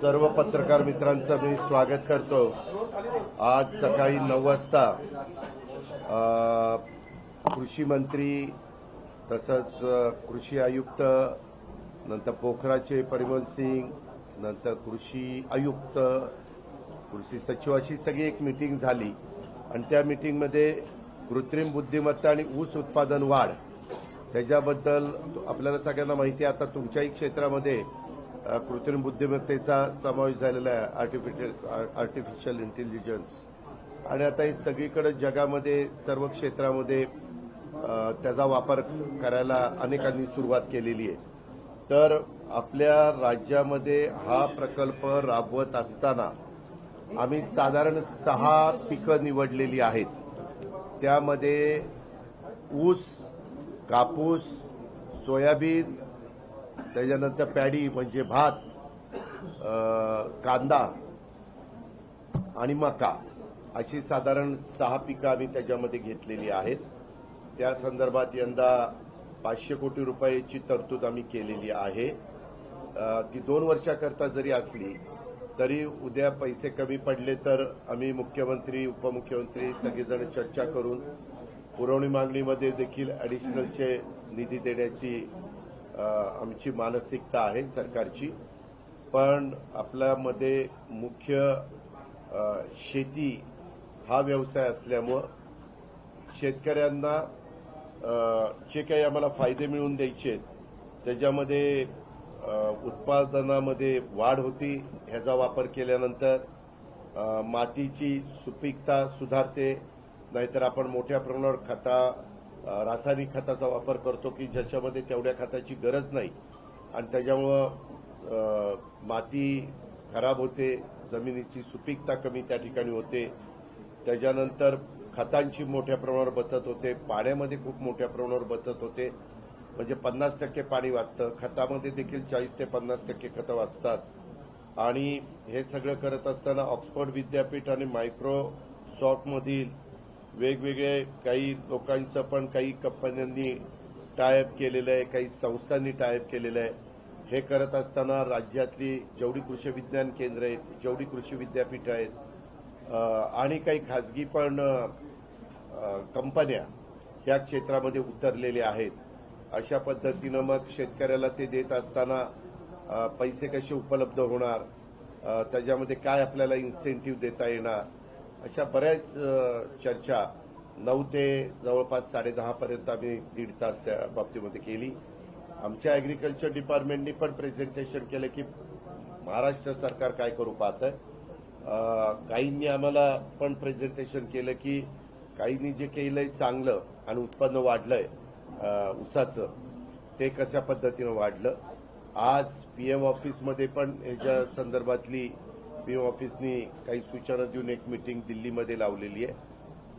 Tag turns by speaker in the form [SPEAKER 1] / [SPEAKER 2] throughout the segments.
[SPEAKER 1] सर्व पत्रकार मित्रांचं मी स्वागत करतो. आज सकाळी नऊ वाजता कृषी मंत्री तसंच कृषी आयुक्त नंतर पोखराचे परिमल सिंग नंतर कृषी आयुक्त कृषी सचिव अशी सगळी एक मिटिंग झाली. आणि त्या मिटिंगमध्ये कृत्रिम बुद्धिमत्ता आणि ऊस उत्पादन वाढ त्याच्याबद्दल आपल्याला सगळ्यांना माहिती आहे. आता तुमच्याही क्षेत्रामध्ये कृत्रिम बुद्धिमत्तेचा समावेश झालेला आहे आर्टिफिशियल आर्टिफिशियल इंटेलिजन्स आणि आता हे सगळीकडे जगामध्ये सर्व क्षेत्रामध्ये त्याचा वापर करायला अनेकांनी सुरुवात केलेली आहे. तर आपल्या राज्यामध्ये हा प्रकल्प राबवत असताना आम्ही साधारण सहा पिकं निवडलेली आहेत. त्यामध्ये ऊस कापूस सोयाबीन त्याच्यानंतर पॅडी म्हणजे भात कांदा आणि मका अशी साधारण सहा पिकं आम्ही त्याच्यामध्ये घेतलेली आहेत. त्या संदर्भात यंदा पाचशे कोटी रुपयाची तरतूद आम्ही केलेली आहे. ती दोन वर्षाकरता जरी असली तरी उद्या पैसे कमी पडले तर आम्ही मुख्यमंत्री उपमुख्यमंत्री सगळेजण चर्चा करून पुरवणी मागणीमध्ये देखील ॲडिशनलचे निधी देण्याची आमची मानसिकता आहे सरकारची. पण आपल्यामध्ये मुख्य शेती हा व्यवसाय असल्यामुळं शेतकऱ्यांना जे काही आम्हाला फायदे मिळवून द्यायचे आहेत त्याच्यामध्ये उत्पादनामध्ये वाढ होती ह्याचा वापर केल्यानंतर मातीची सुपीकता सुधारते नाहीतर आपण मोठ्या प्रमाणावर खता रासायनिक खताचा वापर करतो की ज्याच्यामध्ये तेवढ्या खताची गरज नाही. आणि त्याच्यामुळं माती खराब होते जमिनीची सुपीकता कमी त्या ठिकाणी होते. त्याच्यानंतर खतांची मोठ्या प्रमाणावर बचत होते. पाण्यामध्ये खूप मोठ्या प्रमाणावर बचत होते. म्हणजे पन्नास टक्के पाणी वाचतं. खतामध्ये देखील चाळीस ते पन्नास टक्के खतं वाचतात. आणि हे सगळं करत असताना ऑक्सफर्ड विद्यापीठ आणि मायक्रोसॉफ्टमधील वेगवेगळे काही लोकांचं पण काही कंपन्यांनी टायअप केलेलं आहे काही संस्थांनी टायअप केलेलं आहे. हे करत असताना राज्यातली जेवढी कृषी विज्ञान केंद्र आहेत जेवढी कृषी विद्यापीठं आहेत आणि काही खाजगी पण कंपन्या या क्षेत्रामध्ये उतरलेल्या आहेत. अशा पद्धतीनं मग शेतकऱ्याला ते देत असताना पैसे कसे उपलब्ध होणार? त्याच्यामध्ये काय आपल्याला इन्सेंटिव्ह देता येणार? अशा बऱ्याच चर्चा नऊ ते जवळपास साडेदहापर्यंत आम्ही दीड तास त्या बाबतीमध्ये केली. आमच्या अॅग्रिकल्चर डिपार्टमेंटनी पण प्रेझेंटेशन केलं की महाराष्ट्र सरकार काय करू पाहत आहे काहींनी आम्हाला पण प्रेझेंटेशन केलं की काहींनी जे केलंय चांगलं आणि उत्पन्न वाढलंय उसाचं ते कशा पद्धतीनं वाढलं. आज पीएम ऑफिसमध्ये पण याच्या संदर्भातली पीओ ऑफिसनी काही सूचना देऊन एक मिटिंग दिल्लीमध्ये लावलेली आहे.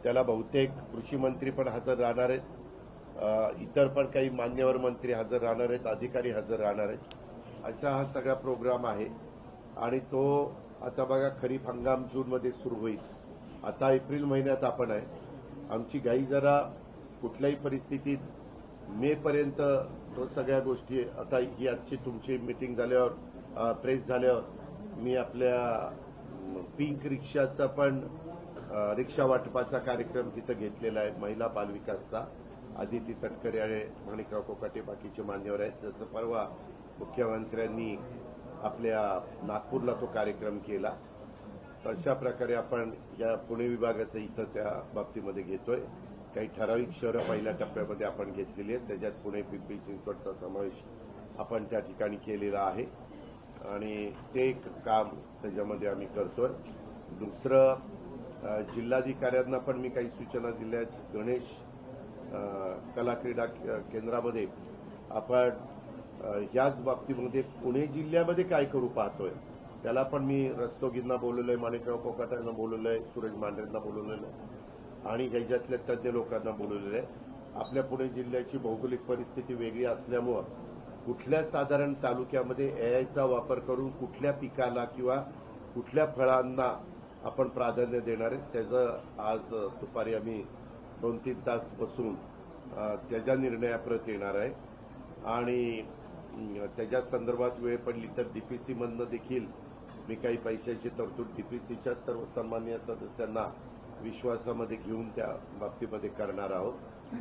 [SPEAKER 1] त्याला बहुतेक कृषी मंत्री पण हजर राहणार आहेत. इतर पण काही मान्यवर मंत्री हजर राहणार आहेत अधिकारी हजर राहणार आहेत. असा हा सगळा प्रोग्राम आहे. आणि तो आता बघा खरीप हंगाम जूनमध्ये सुरू होईल. आता एप्रिल महिन्यात आपण आहे. आमची गाई जरा कुठल्याही परिस्थितीत मेपर्यंत तो सगळ्या गोष्टी आता ही आजची तुमची मिटिंग झाल्यावर प्रेस झाल्यावर मी आपल्या पिंक रिक्षाचा पण रिक्षा वाटपाचा कार्यक्रम तिथं घेतलेला आहे महिला बालविकासचा आदिती तटकरे आणि माणिकराव कोकाटे बाकीचे मान्यवर आहेत. जसं परवा मुख्यमंत्र्यांनी आपल्या नागपूरला तो कार्यक्रम केला. अशा प्रकारे आपण या पुणे विभागाचं इथं त्या बाबतीमध्ये घेतोय. काही ठराविक शहरं पहिल्या टप्प्यामध्ये आपण घेतलेली आहेत. त्याच्यात पुणे पिंपरी चिंचवडचा समावेश आपण त्या ठिकाणी केलेला आहे. आणि ते एक काम त्याच्यामध्ये आम्ही करतोय. दुसरं जिल्हाधिकाऱ्यांना पण मी काही सूचना दिल्या गणेश कला क्रीडा केंद्रामध्ये आपण याच बाबतीमध्ये पुणे जिल्ह्यामध्ये काय करू पाहतोय? त्याला पण मी रस्तोगींना बोलवलंय माणिकराव कोकाटांना बोलवलंय सुरज मांढरेंना बोलवलेलं आहे आणि ह्याच्यातल्या तज्ज्ञ लोकांना बोलवलेलं आहे आपल्या पुणे जिल्ह्याची भौगोलिक परिस्थिती वेगळी असल्यामुळं कुठल्या साधारण तालुक्यामध्ये एआयचा वापर करून कुठल्या पिकाला किंवा कुठल्या फळांना आपण प्राधान्य देणार आहे त्याचं आज दुपारी आम्ही दोन तीन तास बसून त्याच्या निर्णयाप्रत येणार आहे. आणि त्याच्या संदर्भात वेळ पडली तर डीपीसीमधनं देखील मी काही पैशाची तरतूद डीपीसीच्या सर्व सन्मान्य सदस्यांना विश्वासामध्ये घेऊन त्या बाबतीमध्ये करणार आहोत.